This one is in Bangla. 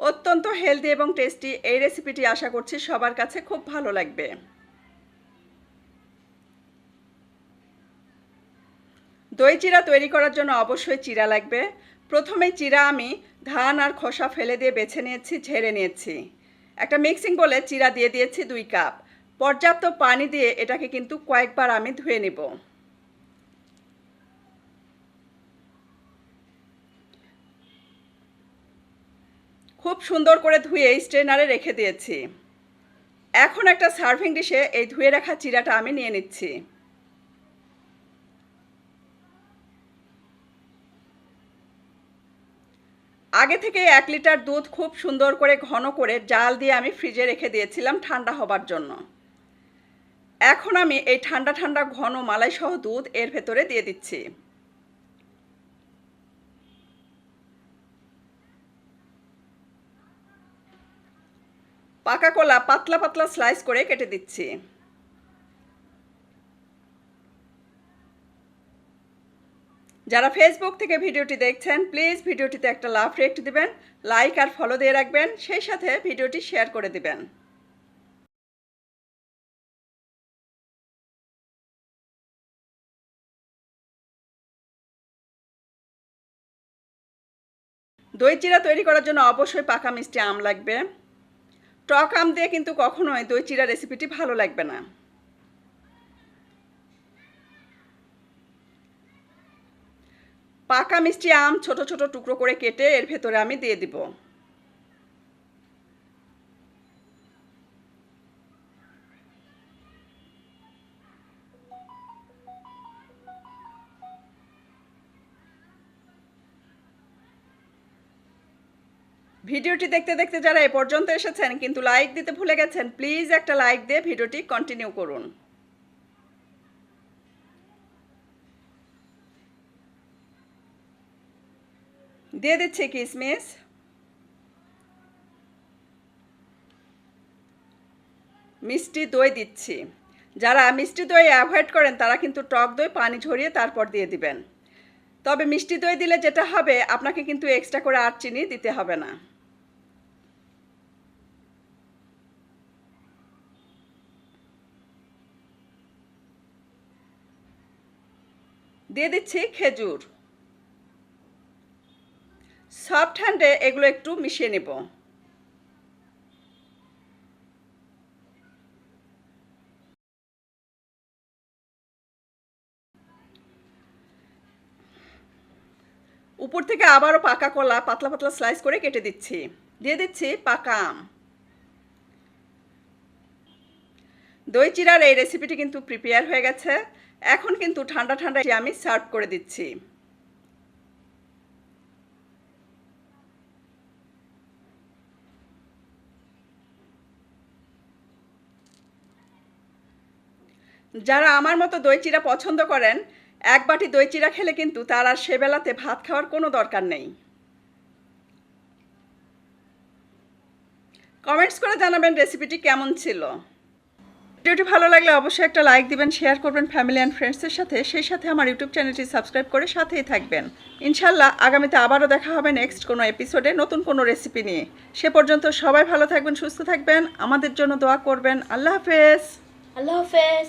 অত্যন্ত হেলদি এবং টেস্টি এই রেসিপিটি আশা করছি সবার কাছে খুব ভালো লাগবে। দই চিরা তৈরি করার জন্য অবশ্যই চিরা লাগবে। প্রথমে চিরা আমি ধান আর খোসা ফেলে দিয়ে বেছে নিয়েছি, ঝেড়ে নিয়েছি। একটা মিক্সিং বলে চিরা দিয়ে দিয়েছি দুই কাপ পর্যাপ্ত পানি দিয়ে এটাকে কিন্তু কয়েকবার আমি ধুয়ে নেব। খুব সুন্দর করে ধুয়ে স্ট্রেনারে রেখে দিয়েছি। এখন একটা সার্ভিং ডিশে এই ধুয়ে রাখা চিরাটা আমি নিয়ে নিচ্ছি। আগে থেকে এক লিটার দুধ খুব সুন্দর করে ঘন করে জাল দিয়ে আমি ফ্রিজে রেখে দিয়েছিলাম ঠান্ডা হবার জন্য। এখন আমি এই ঠান্ডা ঠান্ডা ঘন মালাই সহ দুধ এর ভেতরে দিয়ে দিচ্ছি। পাকা কলা পাতলা পাতলা স্লাইস করে কেটে দিচ্ছি। যারা ফেসবুক থেকে ভিডিওটি দেখছেন প্লিজ ভিডিওটিতে একটা লাভ রেক্ট দিবেন লাইক আর ফলো দিয়ে রাখবেন, সেই সাথে ভিডিওটি শেয়ার করে দিবেন। দই চিরা তৈরি করার জন্য অবশ্যই পাকা মিষ্টি আম লাগবে। টক আম দিয়ে কিন্তু কখনোই দই চিরা রেসিপিটি ভালো লাগবে না। পাকা মিষ্টি আম ছোট ছোট টুকরো করে কেটে এর ভেতরে আমি দিয়ে দিব। ভিডিওটি দেখতে দেখতে যারা এ পর্যন্ত এসেছেন কিন্তু লাইক দিতে ভুলে গেছেন প্লিজ একটা লাইক দিয়ে ভিডিওটি কন্টিনিউ করুন। দিয়ে দিচ্ছি কিসমিস। মিষ্টি দই দিচ্ছি। যারা মিষ্টি দই অ্যাভয়েড করেন, তারা কিন্তু টক দই পানি ঝরিয়ে তারপর দিয়ে দিবেন। তবে মিষ্টি দই দিলে যেটা হবে, আপনাকে কিন্তু এক্সট্রা করে আর চিনি দিতে হবে না। দিয়ে দিচ্ছি খেজুর। সফট হ্যান্ডে এগুলো একটু মিশিয়ে নেব। উপর থেকে আবারও পাকা কলা, পাতলা পাতলা স্লাইস করে কেটে দিচ্ছি। দিয়ে দিচ্ছি পাকা আম। দই চিরার এই রেসিপিটি কিন্তু প্রিপেয়ার হয়ে গেছে। এখন কিন্তু ঠান্ডা ঠান্ডা আমি সার্ভ করে দিচ্ছি। যারা আমার মতো দই চিরা পছন্দ করেন, এক বাটি দই চিরা খেলে কিন্তু তার আর সেবেলাতে ভাত খাওয়ার কোনো দরকার নেই। কমেন্টস করে জানাবেন রেসিপিটি কেমন ছিল। ভিডিওটি ভালো লাগলে অবশ্যই একটা লাইক দিবেন শেয়ার করবেন ফ্যামিলি অ্যান্ড ফ্রেন্ডসের সাথে। সেই সাথে আমার ইউটিউব চ্যানেলটি সাবস্ক্রাইব করে সাথেই থাকবেন। ইনশাল্লাহ আগামীতে আবারও দেখা হবে নেক্সট কোনো এপিসোডে নতুন কোনো রেসিপি নিয়ে। সে পর্যন্ত সবাই ভালো থাকবেন, সুস্থ থাকবেন। আমাদের জন্য দোয়া করবেন। আল্লাহ হাফেজ। আল্লাহ হাফেজ।